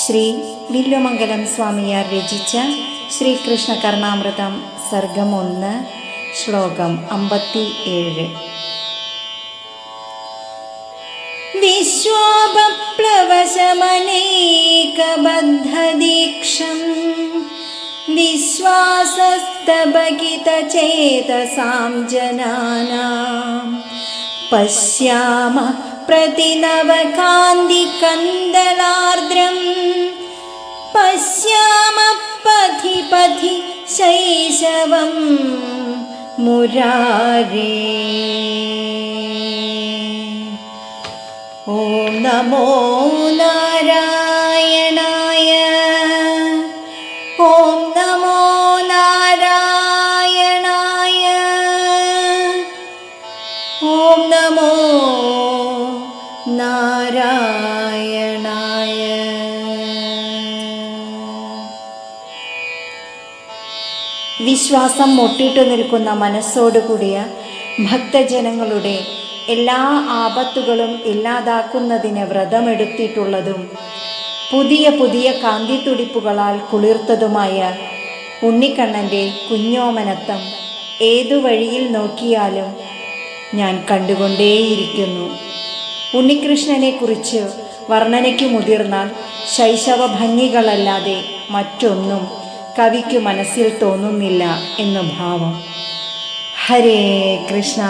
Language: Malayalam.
ശ്രീ വില്ലുമംഗലം സ്വാമിയാർ രചിച്ച ശ്രീകൃഷ്ണ കർണാമൃതം സർഗം ഒന്ന് ശ്ലോകം അമ്പത്തി ഏഴ് വിശ്വാപപ്ലവശമനൈകബദ്ധദീക്ഷം വിശ്വാസസ്തഭകിതചേതസാം ജനാനാം. പശ്യാമ പ്രതിനവകാന്തികന്ദലാ പശ്യാമ പഥി ശൈശവം മുരാരേ. ഓം നമോ നാരായണായ ഓം നമോ നാരായണായ ഓം നമോ വിശ്വാസം മുട്ടിട്ടു നിൽക്കുന്ന മനസ്സോടുകൂടിയ ഭക്തജനങ്ങളുടെ എല്ലാ ആപത്തുകളും ഇല്ലാതാക്കുന്നതിന് വ്രതമെടുത്തിട്ടുള്ളതും പുതിയ പുതിയ കാന്തി തുടിപ്പുകളാൽ കുളിർത്തതുമായ ഉണ്ണിക്കണ്ണന്റെ കുഞ്ഞോമനത്തം ഏതു വഴിയിൽ നോക്കിയാലും ഞാൻ കണ്ടുകൊണ്ടേയിരിക്കുന്നു. ഉണ്ണികൃഷ്ണനെക്കുറിച്ച് വർണനയ്ക്ക് മുതിർന്നാൽ ശൈശവ ഭംഗികളല്ലാതെ മറ്റൊന്നും കവിക്ക് മനസ്സിൽ തോന്നുന്നില്ല എന്ന ഭാവം. ഹരേ കൃഷ്ണ.